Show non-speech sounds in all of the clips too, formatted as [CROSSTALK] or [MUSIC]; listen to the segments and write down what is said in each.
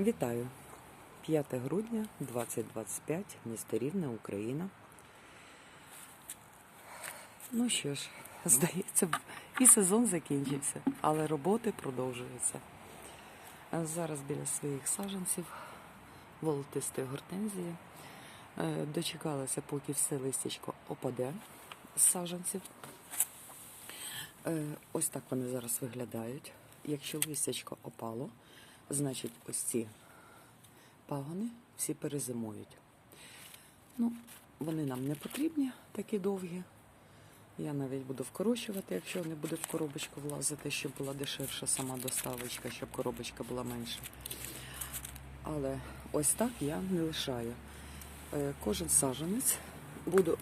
Вітаю! 5 грудня 2025, місто Рівне, Україна. Ну що ж, [LAUGHS] здається, і сезон закінчився, але роботи продовжуються. Зараз біля своїх саджанців волотистої гортензії. Е, Дочекалася, поки все листячко опаде з саджанців. Е, Ось так вони зараз виглядають. Якщо листячко опало, значить ось ці пагони всі перезимують. Ну, вони нам не потрібні, такі довгі. Я навіть буду вкорочувати, якщо не буде в коробочку влазити, щоб була дешевша сама доставочка, щоб коробочка була менша. Але ось так я не лишаю. Е, Кожен саджанець буду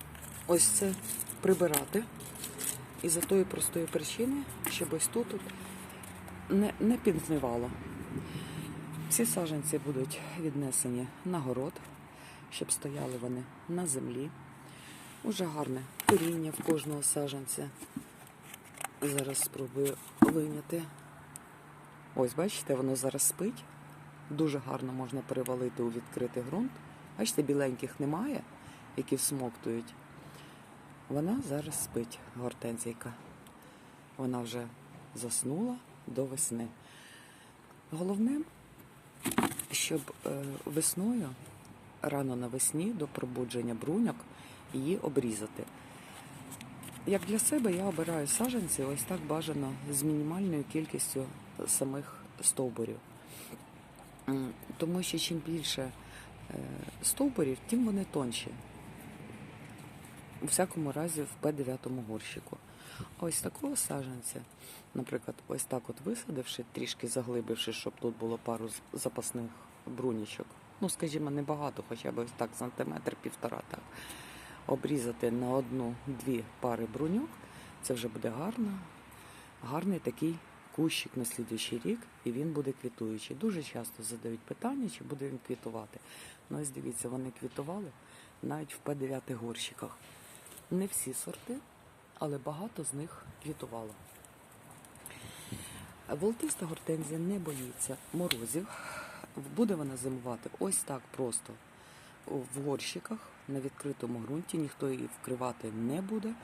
ось це прибирати. І за тої простої причини, щоб ось тут не, не підгнивало. Всі саджанці будуть віднесені на город, щоб стояли вони на землі. Уже гарне коріння в кожного саджанця. Зараз спробую вийняти. Ось, бачите, воно зараз спить. Дуже гарно можна перевалити у відкритий ґрунт. Бачите, біленьких немає, які всмоктують. Вона зараз спить, гортензійка. Вона вже заснула до весни. Головне, щоб е, весною, рано навесні, до пробудження бруньок, її обрізати. Як для себе я обираю саджанці ось так бажано з мінімальною кількістю самих стовбурів. Тому що чим більше е, стовбурів, тим вони тонші. У всякому разі в П9 горщику. Ось такого саджанця, наприклад, ось так от висадивши, трішки заглибивши, щоб тут було пару запасних брунічок. Ну, скажімо, небагато, хоча б ось так сантиметр півтора так. Обрізати на одну-дві пари бруньок, це вже буде гарно. Гарний такий кущик на слідуючий рік, і він буде квітуючий. Дуже часто задають питання, чи буде він квітувати. Ну, ось дивіться, вони квітували навіть в П9 горщиках. Не всі сорти, але багато з них квітувало. Волотиста гортензія не боїться морозів. Буде вона зимувати ось так просто в горщиках на відкритому ґрунті, ніхто її вкривати не буде.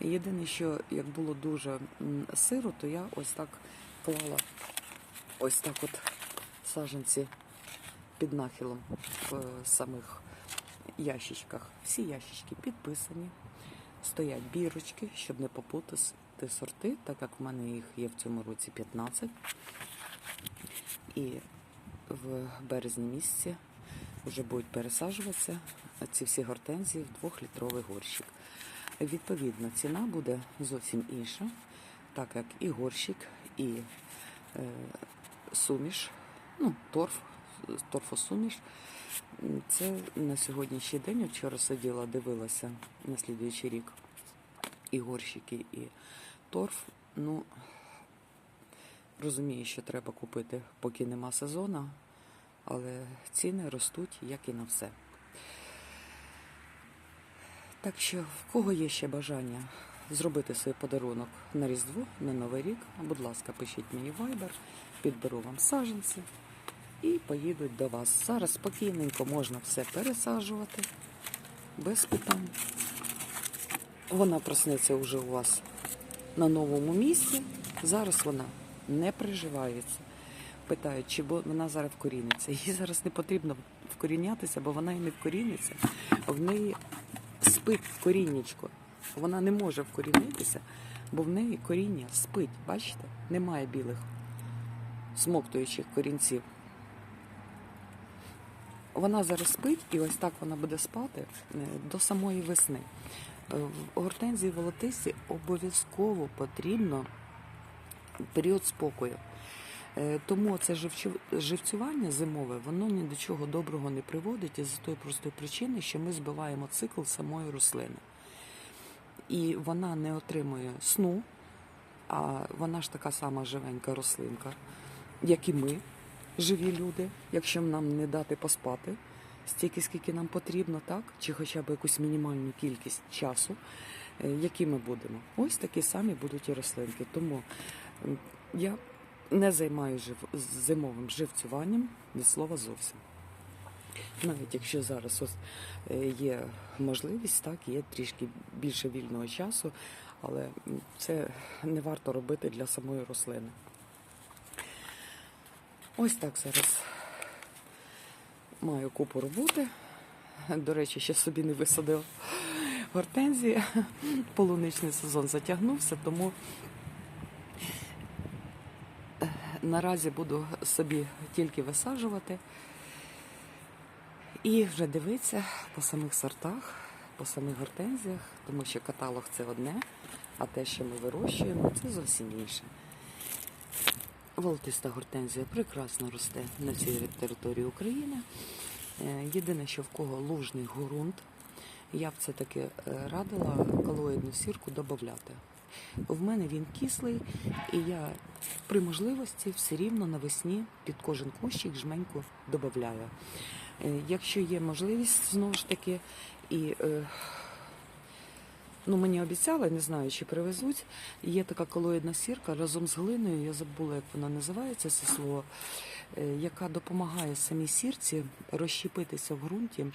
Єдине, що як було дуже сиро, то я ось так клала ось так от саджанці під нахилом е, самих ящичках. Всі ящички підписані, стоять бірочки, щоб не попутати сорти, так як в мене їх є в цьому році 15. І в березні місяці вже будуть пересаджуватися ці всі гортензії в двохлітровий горщик. Відповідно, ціна буде зовсім інша, так як і горщик, і е, суміш, ну, торф, торфосуміш. М, Це на сьогоднішній день, вчора сиділа, дивилася на слідуючий рік і горщики, і торф. Ну, розумію, що треба купити, поки нема сезону, але ціни ростуть, як і на все. Так що, в кого є ще бажання зробити свій подарунок на Різдво, на Новий рік, будь ласка, пишіть мені в Viber, підберу вам саджанці і поїдуть до вас. Зараз спокійненько можна все пересаджувати, без питань. Вона проснеться вже у вас на новому місці. Зараз вона не приживається. Питають, чи вона зараз вкоріниться. Їй зараз не потрібно вкорінятися, бо вона і не вкоріниться. В неї спить коріннячко. Вона не може вкорінитися, бо в неї коріння спить. Бачите? Немає білих смоктуючих корінців. Вона зараз спить, і ось так вона буде спати е, до самої весни. Е, В гортензії волотисті обов'язково потрібно період спокою. Е, Тому це живцювання зимове, воно ні до чого доброго не приводить із тої простої причини, що ми збиваємо цикл самої рослини. І вона не отримує сну, а вона ж така сама живенька рослинка, як і ми, живі люди, якщо нам не дати поспати стільки, скільки нам потрібно, так? Чи хоча б якусь мінімальну кількість часу, е, які ми будемо. Ось такі самі будуть і рослинки. Тому я не займаюся зимовим живцюванням від слова зовсім. Навіть якщо зараз ось е, є можливість, так, є трішки більше вільного часу, але це не варто робити для самої рослини. Ось так зараз маю купу роботи. До речі, ще собі не висадила гортензії. Полуничний сезон затягнувся, тому е, наразі буду собі тільки висаджувати і вже дивитися по самих сортах, по самих гортензіях, тому що каталог це одне, а те, що ми вирощуємо, це зовсім інше. Волотиста гортензія прекрасно росте на цій території України. Е, Єдине, що в кого лужний ґрунт, я б це таки е, радила колоїдну сірку додати. В мене він кислий, і я при можливості все рівно навесні під кожен кущик жменьку додаю. Е, Якщо є можливість, знову ж таки, і ну, мені обіцяли, не знаю, чи привезуть. Є така колоїдна сірка разом з глиною, я забула, як вона називається, це слово, е, яка допомагає самій сірці розщепитися в ґрунті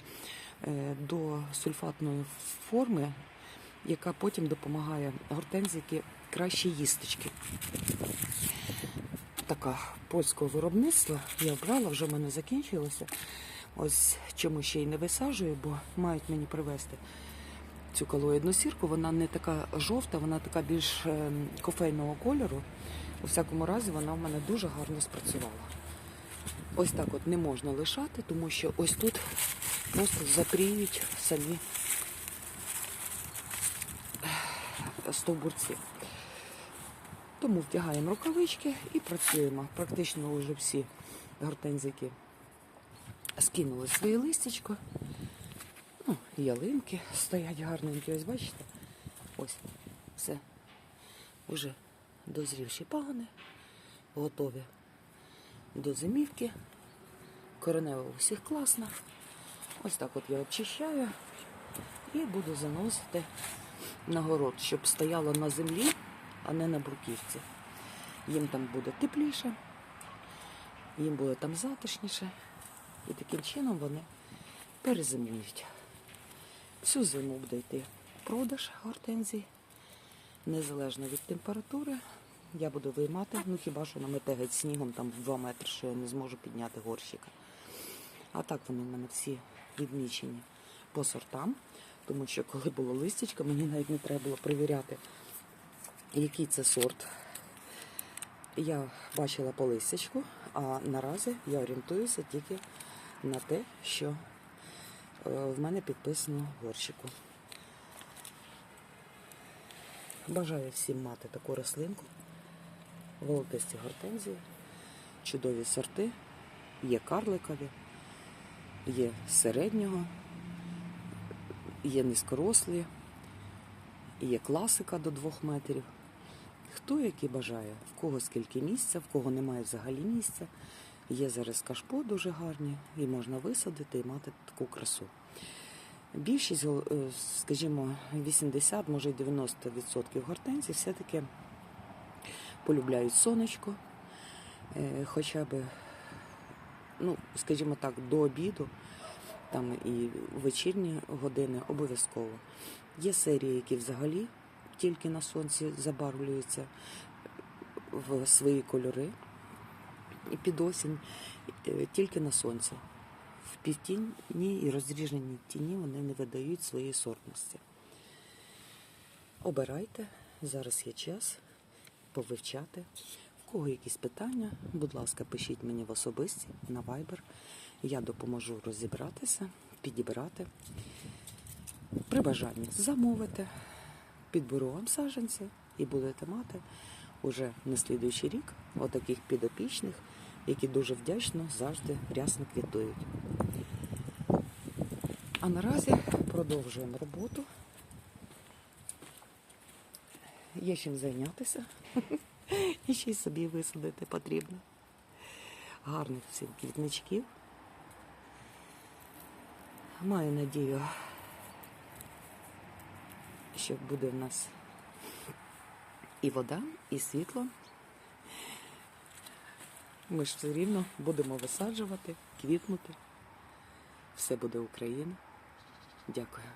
е, до сульфатної форми, яка потім допомагає гортензійки краще їсточки. Така польського виробництва. Я обрала, вже в мене закінчилося. Ось чому ще й не висаджую, бо мають мені привезти цю колоїдну сірку. Вона не така жовта, вона така більш ем, кофейного кольору. У всякому разі, вона в мене дуже гарно спрацювала. Ось так от не можна лишати, тому що ось тут просто запріють самі е, стовбурці. Тому вдягаємо рукавички і працюємо. Практично вже всі гортензики скинули своє листячко. Ну, ялинки стоять гарненькі, ось бачите? Ось все. Уже дозрівші пагони, готові до зимівки. Коренева у всіх класна. Ось так от я очищаю і буду заносити на город, щоб стояло на землі, а не на бруківці. Їм там буде тепліше, їм буде там затишніше. І таким чином вони перезимують. Всю зиму буде йти продаж гортензій, незалежно від температури. Я буду виймати, ну хіба що намете геть снігом там в 2 метри, що я не зможу підняти горщика. А так вони в мене всі відмічені по сортам, тому що коли було листячко, мені навіть не треба було перевіряти, який це сорт. Я бачила по листячку, а наразі я орієнтуюся тільки на те, що в мене підписано горщику. Бажаю всім мати таку рослинку, волотисті гортензії, чудові сорти, є карликові, є середнього, є низькорослі, є класика до двох метрів. Хто який бажає, в кого скільки місця, в кого немає взагалі місця. Є зараз кашпо дуже гарні, і можна висадити і мати таку красу. Більшість, е, скажімо, 80, може й 90% гортензій все-таки полюбляють сонечко, е, хоча б, ну, скажімо так, до обіду, там і вечірні години обов'язково. Є серії, які взагалі тільки на сонці забарвлюються в свої кольори і під осінь е, тільки на сонці. В півтіні і розріженій тіні вони не видають своєї сортності. Обирайте, зараз є час повивчати. В кого якісь питання, будь ласка, пишіть мені в особисті на Viber. Я допоможу розібратися, підібрати. При бажанні замовити, підберу вам саджанці і будете мати уже на слідуючий рік отаких підопічних, які дуже вдячно завжди рясно квітують. А наразі продовжуємо роботу. Є чим зайнятися. [LAUGHS] І ще й собі висадити потрібно. Гарних всіх квітничків. Маю надію, що буде в нас і вода, і світло. Ми ж все рівно будемо висаджувати, квітнути. Все буде Україна. Дякую.